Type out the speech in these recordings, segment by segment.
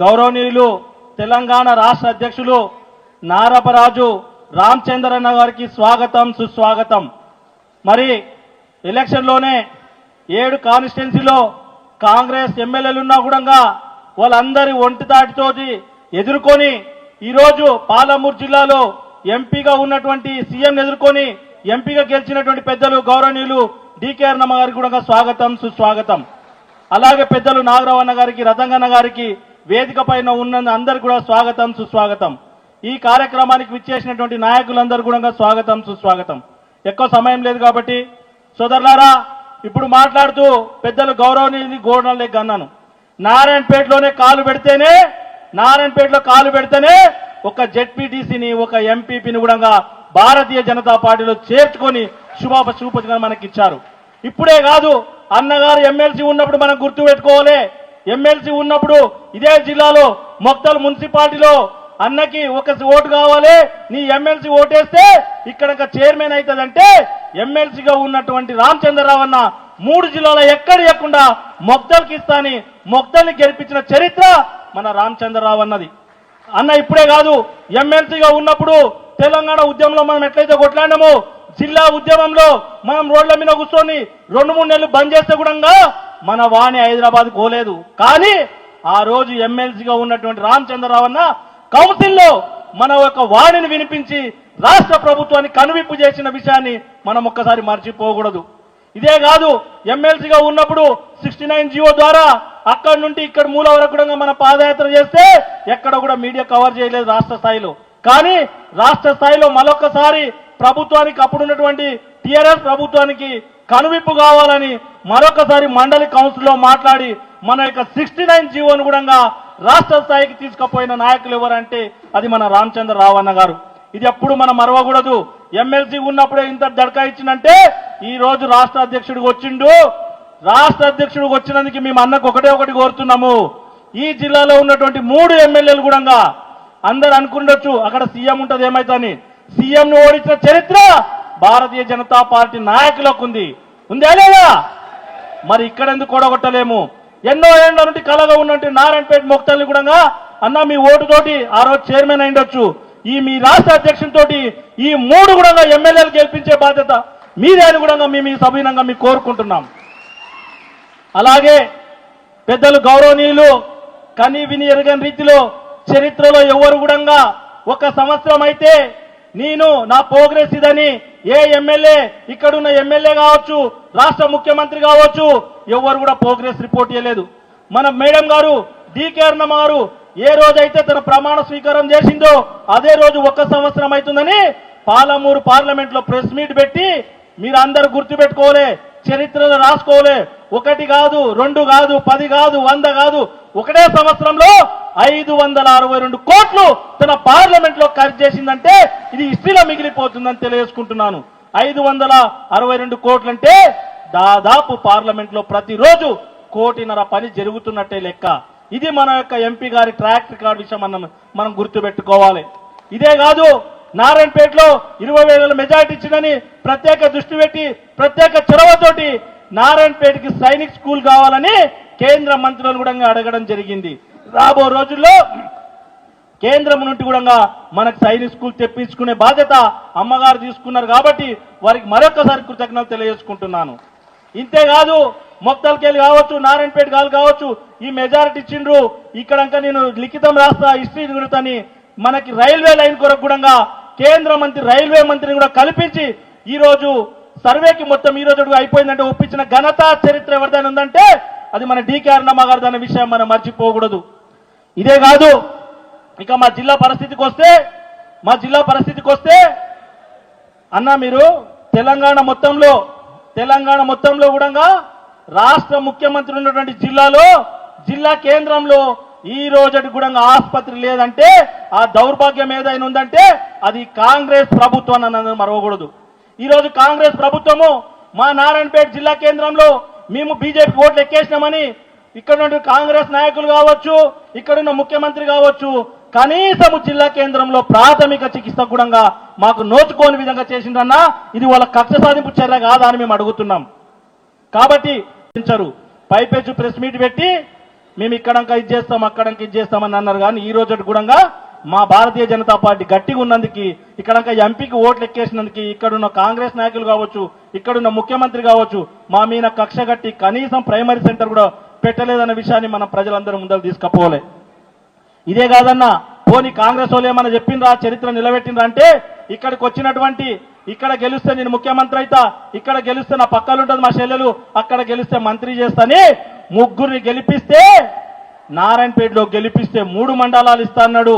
గౌరవనీయులు తెలంగాణ రాష్ట్ర అధ్యక్షులు నారపరాజు రామచంద్రన్న గారికి స్వాగతం సుస్వాగతం. మరి ఎలక్షన్లోనే ఏడు కాన్స్టిట్యున్సీలో కాంగ్రెస్ ఎమ్మెల్యేలు ఉన్నా కూడా వాళ్ళందరి ఒంటితాటితోటి ఎదుర్కొని ఈరోజు పాలమూరు జిల్లాలో ఎంపీగా ఉన్నటువంటి సీఎం ఎదుర్కొని ఎంపీగా గెలిచినటువంటి పెద్దలు గౌరవనీయులు డికేఆర్ నమ్మ గారికి కూడా స్వాగతం సుస్వాగతం. అలాగే పెద్దలు నాగరావు అన్న గారికి రతంగన్న గారికి వేదిక పైన ఉన్న అందరు కూడా స్వాగతం సుస్వాగతం. ఈ కార్యక్రమానికి విచ్చేసినటువంటి నాయకులందరూ కూడా స్వాగతం సుస్వాగతం. ఎక్కువ సమయం లేదు కాబట్టి సోదరులారా ఇప్పుడు మాట్లాడుతూ పెద్దలు గౌరవనీయుని గోడలే అన్నాను నారాయణపేటలోనే కాలు పెడితేనే నారాయణపేటలో కాలు పెడితేనే ఒక జెడ్పీటీసీని ఒక ఎంపీపీని కూడా భారతీయ జనతా పార్టీలో చేర్చుకొని శుభాప శుభపతిగా మనకి ఇచ్చారు ఇప్పుడే కాదు అన్నగారు ఎమ్మెల్సీ ఉన్నప్పుడు మనం గుర్తు పెట్టుకోవాలి ఎమ్మెల్సీ ఉన్నప్పుడు ఇదే జిల్లాలో మొక్తల్ మున్సిపాలిటీలో అన్నకి ఒక ఓటు కావాలి నీ ఎమ్మెల్సీ ఓటేస్తే ఇక్కడ ఒక చైర్మన్ అవుతుందంటే ఎమ్మెల్సీగా ఉన్నటువంటి రామచంద్రరావు అన్న మూడు జిల్లాల ఎక్కడ ఇవ్వకుండా మొక్తల్కి ఇస్తాని మొక్తల్ని గెలిపించిన చరిత్ర మన రామచంద్రరావు అన్నది. అన్న ఇప్పుడే కాదు ఎమ్మెల్సీగా ఉన్నప్పుడు తెలంగాణ ఉద్యమంలో మనం ఎట్లయితే కొట్లాడినామో జిల్లా ఉద్యమంలో మనం రోడ్ల మీద కూర్చొని రెండు మూడు నెలలు బంద్ చేస్తే కూడా మన వాణి హైదరాబాద్ పోలేదు. కానీ ఆ రోజు ఎమ్మెల్సీగా ఉన్నటువంటి రామచంద్రరావు అన్న కౌన్సిల్లో మన యొక్క వాణిని వినిపించి రాష్ట్ర ప్రభుత్వాన్ని కనువిప్పు చేసిన విషయాన్ని మనం ఒక్కసారి మర్చిపోకూడదు. ఇదే కాదు ఎమ్మెల్సీగా ఉన్నప్పుడు సిక్స్టీ నైన్ జియో ద్వారా అక్కడి నుండి ఇక్కడ మూల వరకు కూడా మన పాదయాత్ర చేస్తే ఎక్కడ కూడా మీడియా కవర్ చేయలేదు రాష్ట్ర స్థాయిలో. కానీ రాష్ట్ర స్థాయిలో మరొకసారి ప్రభుత్వానికి అప్పుడున్నటువంటి టీఆర్ఎస్ ప్రభుత్వానికి కనువిప్పు కావాలని మరొకసారి మండలి కౌన్సిల్లో మాట్లాడి మన యొక్క సిక్స్టీ నైన్ జీవోను కూడా రాష్ట్ర స్థాయికి తీసుకుపోయిన నాయకులు ఎవరంటే అది మన రామచంద్ర రావన్న గారు. ఇది ఎప్పుడు మనం మరవకూడదు. ఎమ్మెల్సీ ఉన్నప్పుడే ఇంత దడకా ఇచ్చిందంటే ఈ రోజు రాష్ట్ర అధ్యక్షుడికి వచ్చిండు. రాష్ట్ర అధ్యక్షుడికి వచ్చినందుకు మేము అన్నకు ఒకటే ఒకటి కోరుతున్నాము. ఈ జిల్లాలో ఉన్నటువంటి మూడు ఎమ్మెల్యేలు కూడా అందరు అనుకుండొచ్చు అక్కడ సీఎం ఉంటది ఏమైతని. సీఎంను ఓడించిన చరిత్ర భారతీయ జనతా పార్టీ నాయకులకు ఉంది. ఉందా లేదా? మరి ఇక్కడ ఎందుకు కూడగొట్టలేము? ఎన్నో ఏళ్ళ నుండి కలగా ఉన్నట్టు నారాయణపేట మొక్తల్ని కూడా అన్న మీ ఓటుతోటి ఆ రోజు చైర్మన్ అయిండొచ్చు. ఈ మీ రాష్ట్ర అధ్యక్షునితోటి ఈ మూడు కూడా ఎమ్మెల్యేలు గెలిపించే బాధ్యత మీదే అని కూడా మేము ఈ సభీనంగా మీకు కోరుకుంటున్నాం. అలాగే పెద్దలు గౌరవనీయులు కని విని ఎరగని రీతిలో చరిత్రలో ఎవరు కూడా ఒక సంవత్సరం అయితే నేను నా ప్రోగ్రెస్ ఇదని ఏ ఎమ్మెల్యే ఇక్కడున్న ఎమ్మెల్యే కావచ్చు రాష్ట్ర ముఖ్యమంత్రి కావచ్చు ఎవరు కూడా ప్రోగ్రెస్ రిపోర్ట్ చేయలేదు మన మేడం గారు డికే అర్ణమ్మ గారు ఏ రోజైతే తన ప్రమాణ స్వీకారం చేసిందో అదే రోజు ఒక సంవత్సరం అవుతుందని పాలమూరు పార్లమెంట్లో ప్రెస్ మీట్ పెట్టి మీరు అందరు గుర్తుపెట్టుకోలే చరిత్రలో రాసుకోలే ఒకటి కాదు రెండు కాదు పది కాదు వంద కాదు ఒకటే సంవత్సరంలో ఐదు వందల అరవై రెండు కోట్లు తన పార్లమెంట్లో ఖర్చు చేసిందంటే ఇది హిస్టరీలో మిగిలిపోతుందని తెలియజేసుకుంటున్నాను. ఐదు వందల అరవై రెండు కోట్లంటే దాదాపు పార్లమెంట్లో ప్రతిరోజు కోటిన్నర పని జరుగుతున్నట్టే లెక్క. ఇది మన యొక్క ఎంపీ గారి ట్రాక్ రికార్డ్ విషయం మనం మనం గుర్తుపెట్టుకోవాలి. ఇదే కాదు నారాయణపేటలో ఇరవై వేల మెజార్టీ ఇచ్చిందని ప్రత్యేక దృష్టి పెట్టి ప్రత్యేక చొరవతోటి నారాయణపేటకి సైనిక్ స్కూల్ కావాలని కేంద్ర మంత్రులను కూడా అడగడం జరిగింది. రాబో రోజుల్లో కేంద్రం నుండి కూడా మనకు సైనిక్ స్కూల్ తెప్పించుకునే బాధ్యత అమ్మగారు తీసుకున్నారు కాబట్టి వారికి మరొకసారి కృతజ్ఞతలు తెలియజేసుకుంటున్నాను. ఇంతేకాదు మొక్తల్కెళ్ళి కావచ్చు నారాయణపేట గాలు కావచ్చు ఈ మెజారిటీ ఇచ్చిండ్రు. ఇక్కడంక నేను లిఖితం రాస్తా హిస్టరీ గురుతని మనకి రైల్వే లైన్ కొరకు కూడా కేంద్ర మంత్రి రైల్వే మంత్రిని కూడా కల్పించి ఈరోజు సర్వేకి మొత్తం ఈ రోజు అయిపోయిందంటే ఒప్పించిన ఘనత చరిత్ర ఎవరిదైనా ఉందంటే అది మన డీకే అన్నమ్మ గారిది విషయం మనం మర్చిపోకూడదు. ఇదే కాదు. ఇక మా జిల్లా పరిస్థితికి వస్తే మా జిల్లా పరిస్థితికి వస్తే అన్న మీరు తెలంగాణ మొత్తంలో తెలంగాణ మొత్తంలో కూడా రాష్ట్ర ముఖ్యమంత్రి ఉన్నటువంటి జిల్లాలో జిల్లా కేంద్రంలో ఈ రోజటి కూడా ఆసుపత్రి లేదంటే ఆ దౌర్భాగ్యం ఏదైనా ఉందంటే అది కాంగ్రెస్ ప్రభుత్వం అన్నది మరవకూడదు. ఈరోజు కాంగ్రెస్ ప్రభుత్వము మా నారాయణపేట జిల్లా కేంద్రంలో మేము బీజేపీ ఓట్లు ఎక్కేసినామని ఇక్కడ నుండి కాంగ్రెస్ నాయకులు కావచ్చు ఇక్కడున్న ముఖ్యమంత్రి కావచ్చు కనీసము జిల్లా కేంద్రంలో ప్రాథమిక చికిత్స కూడా మాకు నోచుకోని విధంగా చేసిందన్నా ఇది వాళ్ళ కక్ష సాధింపు చర్య కాదా అని మేము అడుగుతున్నాం. కాబట్టి పైపెచ్చు ప్రెస్ మీట్ పెట్టి మేము ఇక్కడంక ఇది చేస్తాం అక్కడంక ఇది చేస్తామని అన్నారు కానీ ఈ రోజు కూడా మా భారతీయ జనతా పార్టీ గట్టిగా ఉన్నందుకు ఇక్కడంక ఎంపీకి ఓట్లు ఎక్కేసినందుకు ఇక్కడున్న కాంగ్రెస్ నాయకులు కావచ్చు ఇక్కడున్న ముఖ్యమంత్రి కావచ్చు మా మీద కక్ష కట్టి కనీసం ప్రైమరీ సెంటర్ కూడా పెట్టలేదన్న విషయాన్ని మనం ప్రజలందరూ ముందర తీసుకపోలే ఇదే కాదన్నా పోనీ కాంగ్రెస్ వాళ్ళు ఏమన్నా చెప్పిండ్రా చరిత్ర నిలబెట్టిండ్రా అంటే ఇక్కడికి వచ్చినటువంటి ఇక్కడ గెలిస్తే నేను ముఖ్యమంత్రి అయితా ఇక్కడ గెలిస్తే నా పక్కలు ఉంటుంది మా చెల్లెలు అక్కడ గెలిస్తే మంత్రి చేస్తాని ముగ్గురిని గెలిపిస్తే నారాయణపేటలో గెలిపిస్తే మూడు మండలాలు ఇస్తా అన్నాడు.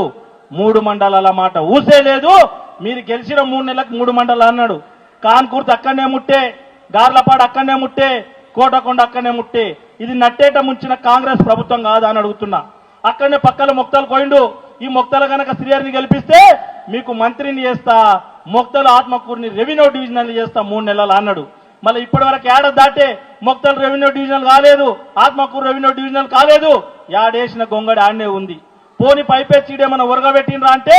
మూడు మండలాల మాట ఊసే లేదు. మీరు గెలిచిన మూడు నెలలకు మూడు మండలాలు అన్నాడు. కాన్కూర్తి అక్కడనే ముట్టే గార్లపాడు అక్కడనే ముట్టే కోటకొండ అక్కడనే ముట్టే ఇది నట్టేట ముంచిన కాంగ్రెస్ ప్రభుత్వం కాదా అని అడుగుతున్నా. అక్కడనే పక్కన మొక్తలు కోయిండు. ఈ మొక్తలు కనుక శ్రీహరిని గెలిపిస్తే మీకు మంత్రిని చేస్తా మొక్తలు ఆత్మకూరుని రెవెన్యూ డివిజనల్ చేస్తా మూడు నెలలు అన్నాడు. మళ్ళీ ఇప్పటి వరకు ఏడ దాటే మొక్తలు రెవెన్యూ డివిజనల్ కాలేదు ఆత్మకూరు రెవెన్యూ డివిజనల్ కాలేదు యాడేసిన గొంగడి ఆడనే ఉంది. పోని పైపేచి ఏమైనా ఉరగబెట్టినరా అంటే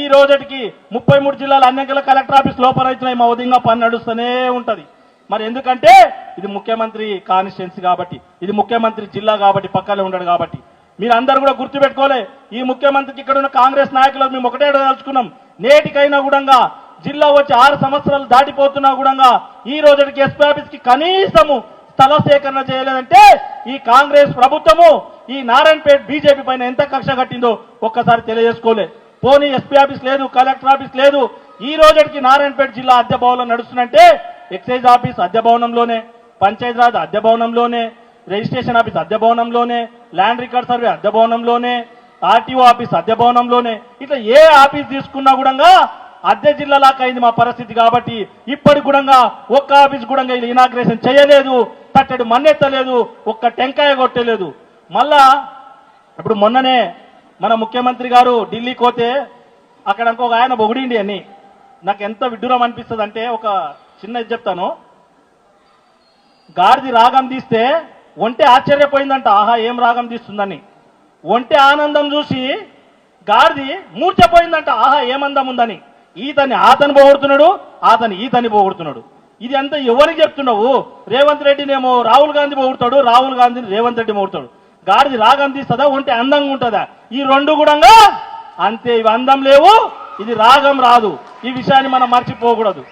ఈ రోజటికి ముప్పై మూడు జిల్లాల అన్నికల కలెక్టర్ ఆఫీస్ లోపల అవుతున్నాయి మా ఉదయంగా పని నడుస్తూనే ఉంటది. మరి ఎందుకంటే ఇది ముఖ్యమంత్రి కాన్స్టిట్యున్సీ కాబట్టి ఇది ముఖ్యమంత్రి జిల్లా కాబట్టి పక్కనే ఉండడు కాబట్టి. మీరు అందరు కూడా గుర్తుపెట్టుకోలే ఈ ముఖ్యమంత్రికి ఇక్కడ ఉన్న కాంగ్రెస్ నాయకులు మేము ఒకటే తలుచుకున్నాం నేటికైనా కూడా జిల్లా వచ్చి ఆరు సంవత్సరాలు దాటిపోతున్నా కూడా ఈ రోజుకి ఎస్పీ ఆఫీస్కి కనీసము స్థల సేకరణ చేయలేదంటే ఈ కాంగ్రెస్ ప్రభుత్వము ఈ నారాయణపేట బీజేపీ పైన ఎంత కక్ష కట్టిందో ఒక్కసారి తెలియజేసుకోలే. పోనీ ఎస్పీ ఆఫీస్ లేదు కలెక్టర్ ఆఫీస్ లేదు. ఈ రోజుకి నారాయణపేట జిల్లా అద్దె భవనం నడుస్తుందంటే ఎక్సైజ్ ఆఫీస్ అద్దె భవనంలోనే పంచాయతీరాజ్ అద్దె భవనంలోనే రిజిస్ట్రేషన్ ఆఫీస్ అద్దె భవనంలోనే ల్యాండ్ రికార్డ్ సర్వే అద్దె భవనంలోనే ఆర్టీఓ ఆఫీస్ అద్దె భవనంలోనే ఇట్లా ఏ ఆఫీస్ తీసుకున్నా కూడా అద్దె జిల్లాలాగా అయింది మా పరిస్థితి కాబట్టి ఇప్పటికి కూడా ఒక్క ఆఫీస్ కూడా ఇలా ఇనాగ్రేషన్ చేయలేదు తట్టడు మన్నెత్తలేదు ఒక్క టెంకాయ కొట్టలేదు. మళ్ళా ఇప్పుడు మొన్ననే మన ముఖ్యమంత్రి గారు ఢిల్లీకి పోతే అక్కడ ఇంకొక ఆయన పొగిడిండి అని నాకు ఎంత విడ్డూరం అనిపిస్తుంది అంటే ఒక చిన్నది చెప్తాను. గాడిది రాగం తీస్తే ఒంటె ఆశ్చర్యపోయిందంట. ఆహా ఏం రాగం తీస్తుందని. ఒంటె ఆనందం చూసి గాడిది మూర్చపోయిందంట ఆహా ఏమందం ఉందని. ఈతని ఆతని పోగొడుతున్నాడు ఆతని ఈతని పోగొడుతున్నాడు. ఇది అంతా ఎవరికి చెప్తున్నావు? రేవంత్ రెడ్డినేమో రాహుల్ గాంధీ పోగొడతాడు రాహుల్ గాంధీని రేవంత్ రెడ్డి పోగొడతాడు. గాడిది రాగం తీస్తుందా ఒంటె అందంగా ఉంటుందా? ఈ రెండు కూడా అంతే ఇవి అందం లేవు ఇది రాగం రాదు. ఈ విషయాన్ని మనం మర్చిపోకూడదు.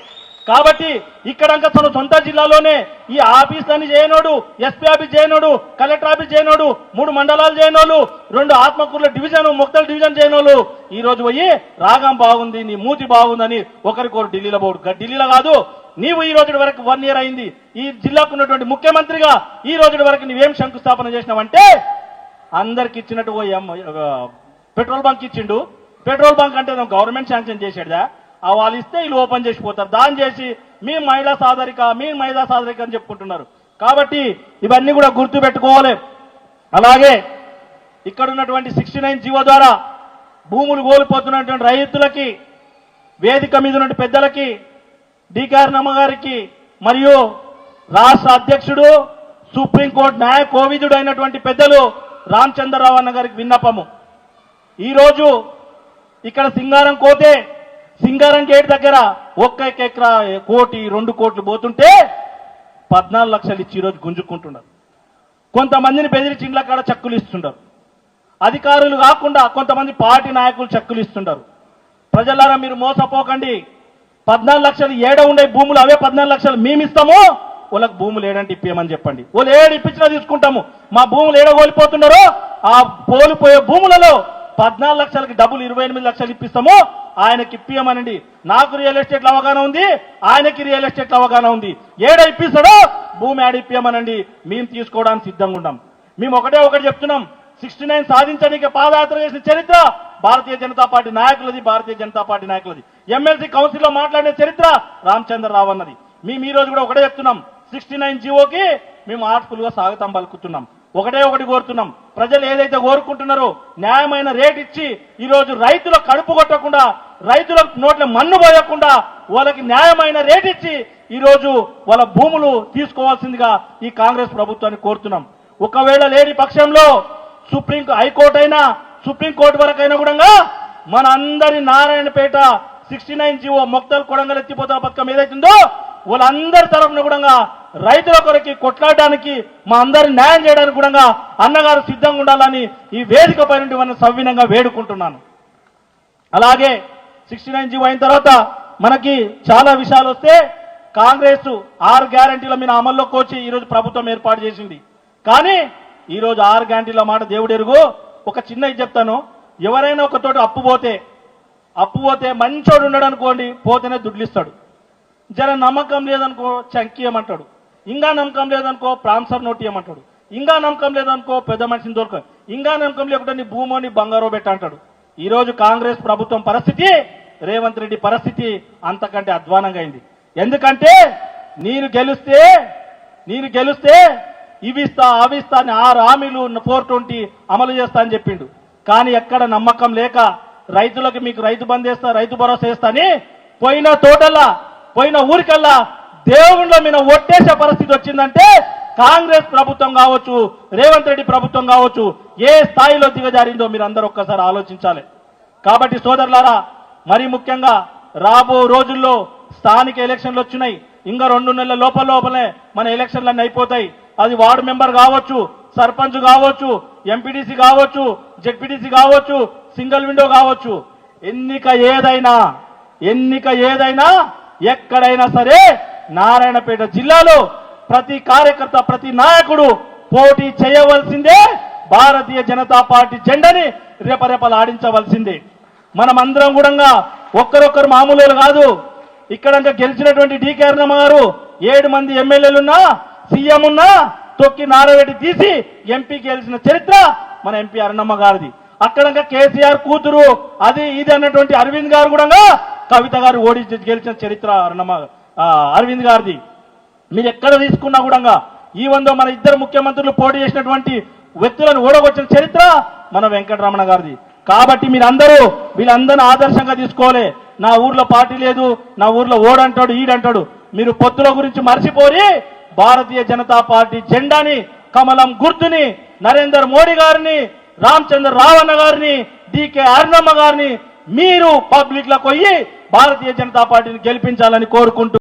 కాబట్టి ఇక్కడంక తన సొంత జిల్లాలోనే ఈ ఆఫీసులన్నీ చేయనోడు ఎస్పీ ఆఫీస్ చేయనోడు కలెక్టర్ ఆఫీస్ చేయనోడు మూడు మండలాలు చేయనోళ్ళు రెండు ఆత్మకూరుల డివిజన్ మొక్కల డివిజన్ చేయనోళ్ళు. ఈ రోజు పోయి రాగం బాగుంది నీ మూతి బాగుందని ఒకరికొకరు ఢిల్లీలో పోడు. ఢిల్లీలో కాదు నీవు ఈ రోజు వరకు వన్ ఇయర్ అయింది. ఈ జిల్లాకు ఉన్నటువంటి ముఖ్యమంత్రిగా ఈ రోజు వరకు నువ్వేం శంకుస్థాపన చేసినావంటే అందరికి ఇచ్చినట్టు పెట్రోల్ బంక్ ఇచ్చిండు. పెట్రోల్ బంక్ అంటే ఏదో గవర్నమెంట్ శాంక్షన్ చేసాడుదా వాళ్ళు ఇస్తే వీళ్ళు ఓపెన్ చేసిపోతారు దాని చేసి మీ మహిళా సాదరిక మీ మహిళా సాధరిక అని చెప్పుకుంటున్నారు. కాబట్టి ఇవన్నీ కూడా గుర్తు పెట్టుకోవాలి. అలాగే ఇక్కడ ఉన్నటువంటి సిక్స్టీ నైన్ జీవో ద్వారా భూములు కోల్పోతున్నటువంటి రైతులకి వేదిక మీద ఉన్న పెద్దలకి డికార్ నమ్మగారికి మరియు రాష్ట్ర అధ్యక్షుడు సుప్రీంకోర్టు న్యాయ కోవిదుడు అయినటువంటి పెద్దలు రామచంద్రరావు అన్న గారికి విన్నపము. ఈరోజు ఇక్కడ సింగారం కోతే సింగారం గేట్ దగ్గర ఒక్క ఎకరా కోటి రెండు కోట్లు పోతుంటే పద్నాలుగు లక్షలు ఇచ్చి ఈరోజు గుంజుకుంటున్నారు. కొంతమందిని బెదిరించిండ్ల కాడ చెక్కులు ఇస్తుంటారు. అధికారులు కాకుండా కొంతమంది పార్టీ నాయకులు చెక్కులు ఇస్తుంటారు. ప్రజలారా మీరు మోసపోకండి. పద్నాలుగు లక్షలు ఏడ ఉండే భూములు అవే పద్నాలుగు లక్షలు మేము ఇస్తాము వాళ్ళకి భూములు ఏడంటే ఇప్పేయమని చెప్పండి. వాళ్ళు ఏడు ఇప్పించినా తీసుకుంటాము. మా భూములు ఏడ కోల్పోతున్నారో ఆ కోల్పోయే భూములలో పద్నాలుగు లక్షలకి డబ్బులు ఇరవై ఎనిమిది లక్షలు ఇప్పిస్తాము ఆయనకి ఇప్పియమనండి. నాకు రియల్ ఎస్టేట్ అవగాహన ఉంది ఆయనకి రియల్ ఎస్టేట్ అవగాహన ఉంది. ఏడ ఇప్పిస్తాడో భూమి ఆడ ఇప్పియమనండి. మేము తీసుకోవడానికి సిద్ధంగా ఉన్నాం. మేము ఒకటే ఒకటి చెప్తున్నాం. సిక్స్టీ నైన్ సాధించడానికి పాదయాత్ర చేసిన చరిత్ర భారతీయ జనతా పార్టీ నాయకులది భారతీయ జనతా పార్టీ నాయకులది. ఎమ్మెల్సీ కౌన్సిల్లో మాట్లాడిన చరిత్ర రామచంద్రరావు అన్నది. మేము ఈ రోజు కూడా ఒకటే చెప్తున్నాం. సిక్స్టీ నైన్ జీవోకి మేము ఆర్ట్ఫుల్గా స్వాగతం పలుకుతున్నాం. ఒకటే ఒకటి కోరుతున్నాం. ప్రజలు ఏదైతే కోరుకుంటున్నారో న్యాయమైన రేట్ ఇచ్చి ఈ రోజు రైతుల కడుపు కొట్టకుండా రైతుల నోట్ల మన్ను పోయకుండా వాళ్ళకి న్యాయమైన రేట్ ఇచ్చి ఈ రోజు వాళ్ళ భూములు తీసుకోవాల్సిందిగా ఈ కాంగ్రెస్ ప్రభుత్వాన్ని కోరుతున్నాం. ఒకవేళ లేని పక్షంలో సుప్రీం హైకోర్టు అయినా సుప్రీంకోర్టు వరకు అయినా కూడా మన అందరి Narayanpet sixty nine GO Makthal Kodangal ఎత్తిపోతల పథకం ఏదైతుందో వాళ్ళందరి తరఫున కూడా రైతుల కొరకి కొట్లాడడానికి మా అందరి న్యాయం చేయడానికి కూడా అన్నగారు సిద్ధంగా ఉండాలని ఈ వేదిక పై నుండి మనం సవ్వినంగా వేడుకుంటున్నాను. అలాగే సిక్స్టీ నైన్ జీవో అయిన తర్వాత మనకి చాలా విషయాలు వస్తే కాంగ్రెస్ ఆరు గ్యారంటీల మీద అమల్లోకి వచ్చి ఈరోజు ప్రభుత్వం ఏర్పాటు చేసింది. కానీ ఈరోజు ఆరు గ్యారంటీల మాట దేవుడు ఎరుగు. ఒక చిన్న ఇది చెప్తాను. ఎవరైనా ఒకతోటి అప్పు పోతే అప్పు పోతే మంచోడు ఉన్నాడు అనుకోండి పోతేనే దుడ్లిస్తాడు. జర నమ్మకం లేదనుకో చంకియమంటాడు. ఇంకా నమ్మకం లేదనుకో ప్రాన్సర్ నోట్ ఇవ్వమంటాడు ఇంకా నమ్మకం లేదనుకో పెద్ద మనిషిని దొరక ఇంకా నమ్మకం లేకుండా నీ భూమోని బంగారో పెట్టంటాడు ఈరోజు ఈ రోజు కాంగ్రెస్ ప్రభుత్వం పరిస్థితి రేవంత్ రెడ్డి పరిస్థితి అంతకంటే అధ్వానంగా అయింది. ఎందుకంటే నేను గెలిస్తే నేను గెలిస్తే ఇవిస్తా అవిస్తా అని ఆరు హామీలు ఫోర్ ట్వంటీ అమలు చేస్తా అని చెప్పిండు. కానీ ఎక్కడ నమ్మకం లేక రైతులకు మీకు రైతు బంద్ చేస్తా రైతు భరోసా వేస్తా అని పోయిన తోటల్లా పోయిన ఊరికల్లా దేవుళ్ళ మీద ఒట్టేసే పరిస్థితి వచ్చిందంటే కాంగ్రెస్ ప్రభుత్వం కావచ్చు రేవంత్ రెడ్డి ప్రభుత్వం కావచ్చు ఏ స్థాయిలో దిగజారిందో మీరు అందరూ ఒక్కసారి ఆలోచించాలి. కాబట్టి సోదరులారా మరి ముఖ్యంగా రాబో రోజుల్లో స్థానిక ఎలక్షన్లు వచ్చినాయి. ఇంకా రెండు నెలల లోపల లోపలే మన ఎలక్షన్లన్నీ అయిపోతాయి. అది వార్డు మెంబర్ కావచ్చు సర్పంచ్ కావచ్చు ఎంపీటీసీ కావచ్చు జెడ్పీటీసీ కావచ్చు సింగిల్ విండో కావచ్చు. ఎన్నిక ఏదైనా ఎన్నిక ఏదైనా ఎక్కడైనా సరే నారాయణపేట జిల్లాలో ప్రతి కార్యకర్త ప్రతి నాయకుడు పోటీ చేయవలసిందే. భారతీయ జనతా పార్టీ జెండని రెపరెపలాడించవలసిందే మనమందరం కూడా ఒక్కరొక్కరు మామూలు కాదు. ఇక్కడ గెలిచినటువంటి డికే అరుణమ్మ గారు ఏడు మంది ఎమ్మెల్యేలున్నా సీఎం ఉన్నా తొక్కి నారాయణ తీసి ఎంపీ గెలిచిన చరిత్ర మన ఎంపీ అరుణమ్మ గారిది. అక్కడ కేసీఆర్ కూతురు అది ఇది అన్నటువంటి అరవింద్ గారు కూడా కవిత గారు ఓడించి గెలిచిన చరిత్ర అరుణమ్మ అరవింద్ గారిది. మీరు ఎక్కడ తీసుకున్నా కూడా ఈ వందో మన ఇద్దరు ముఖ్యమంత్రులు పోటీ చేసినటువంటి వ్యక్తులను ఓడగొచ్చిన చరిత్ర మన వెంకటరమణ గారిది. కాబట్టి మీరందరూ వీళ్ళందరినీ ఆదర్శంగా తీసుకోవాలి. నా ఊర్లో పార్టీ లేదు నా ఊర్లో ఓడంటాడు ఈడంటాడు. మీరు పొత్తుల గురించి మర్చిపోయి భారతీయ జనతా పార్టీ జెండాని కమలం గుర్తుని నరేందర్ మోడీ గారిని రామచంద్ర రావణ గారిని డికే అరుణమ్మ గారిని మీరు పబ్లిక్లకు పోయి భారతీయ జనతా పార్టీని గెలిపించాలని కోరుకుంటూ